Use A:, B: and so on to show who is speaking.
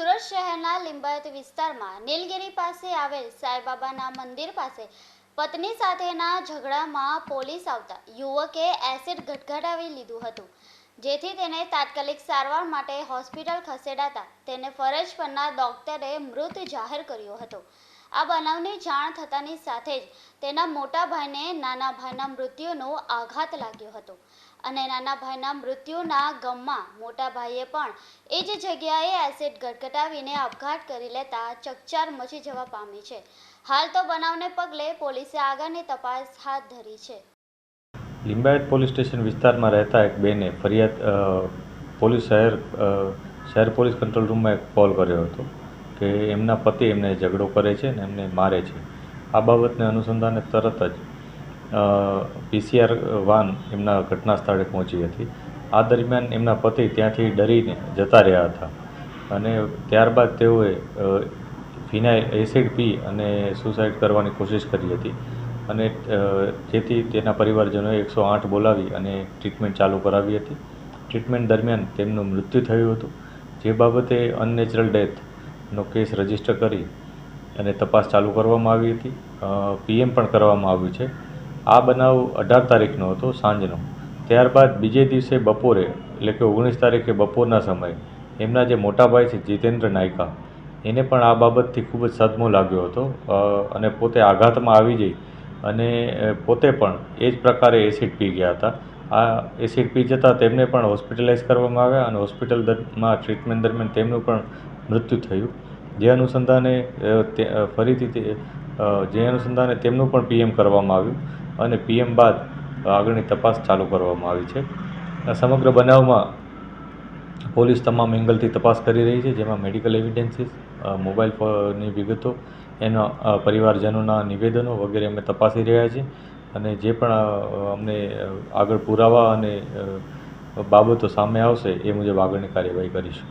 A: સુરત શહેરના લિંબાયત વિસ્તારમાં નીલગિરી પાસે આવેલ સાંઈબાબાના મંદિર પાસે પત્ની સાથેના ઝઘડામાં પોલીસ આવતા યુવકે એસિડ ગટગટાવી લીધું હતું, જેથી તેને તાત્કાલિક સારવાર માટે હોસ્પિટલ ખસેડાતા તેને ફરજ પરના ડોક્ટરે મૃત જાહેર કર્યો હતો. આ બનાવની જાણ થતાની સાથે જ તેના મોટા ભાઈને નાના ભાઈના મૃત્યુનો આઘાત લાગ્યો હતો. અને નાના ભાઈના મૃત્યુના ગમમાં મોટા ભાઈએ પણ એ જ જગ્યાએ એસિડ ગટગટાવીને આપઘાત કરી લેતા ચકચાર મચી જવા પામી છે. હાલ તો બનાવને પગલે પોલીસે આગળની તપાસ હાથ ધરી છે.
B: લિંબાયત પોલીસ સ્ટેશન વિસ્તારમાં રહેતા એક બેને ફરિયાદ પોલીસ શહેર શહેર પોલીસ કંટ્રોલ રૂમમાં એક કોલ કર્યો હતો. કે એમના પતિ એમને ઝઘડો કરે છે ને એમને મારે છે. આ બાબતને અનુસંધાને તરત જ પીસીઆર વાન એમના ઘટના સ્થળે પહોંચી હતી. આ દરમિયાન એમના પતિ ત્યાંથી ડરીને જતા રહ્યા હતા. અને ત્યારબાદ તેઓએ ફિનાઇલ એસિડ પી અને સુસાઇડ કરવાની કોશિશ કરી હતી. અને જેથી તેના પરિવારજનોએ એકસો આઠ બોલાવી અને ટ્રીટમેન્ટ ચાલુ કરાવી હતી. ટ્રીટમેન્ટ દરમિયાન તેમનું મૃત્યુ થયું હતું. જે બાબતે અનનેચરલ ડેથનો કેસ રજિસ્ટર કરી અને તપાસ ચાલુ કરવામાં આવી હતી. પીએમ પણ કરવામાં આવ્યું છે. આ બનાવ અઢાર તારીખનો હતો, સાંજનો. ત્યારબાદ બીજે દિવસે બપોરે, એટલે કે ઓગણીસ તારીખે બપોરના સમયે, એમના જે મોટા ભાઈ છે, જીતેન્દ્ર નાયકા, એને પણ આ બાબતથી ખૂબ જ સદમો લાગ્યો હતો. અને પોતે આઘાતમાં આવી જઈ અને પોતે પણ એ જ પ્રકારે એસિડ પી ગયા હતા. આ એસિડ પી જતાં તેમને પણ હોસ્પિટલાઇઝ કરવામાં આવ્યા અને હોસ્પિટલ દરમાં ટ્રીટમેન્ટ દરમિયાન તેમનું પણ મૃત્યુ થયું. જે અનુસંધાને ફરીથી તે જે અનુસંધાને તેમનું પણ પીએમ કરવામાં આવ્યું અને પીએમ બાદ આગળની તપાસ ચાલુ કરવામાં આવી છે. આ સમગ્ર બનાવમાં પોલીસ તમામ એંગલથી તપાસ કરી રહી છે, જેમાં મેડિકલ એવિડન્સીસ મોબાઈલ ફોનની વિગતો, એના પરિવારજનોના નિવેદનો વગેરે અમે તપાસી રહ્યા છીએ અને જે પણ અમને આગળ પુરાવા અને બાબતો સામે આવશે એ મુજબ આગળની કાર્યવાહી કરીશું.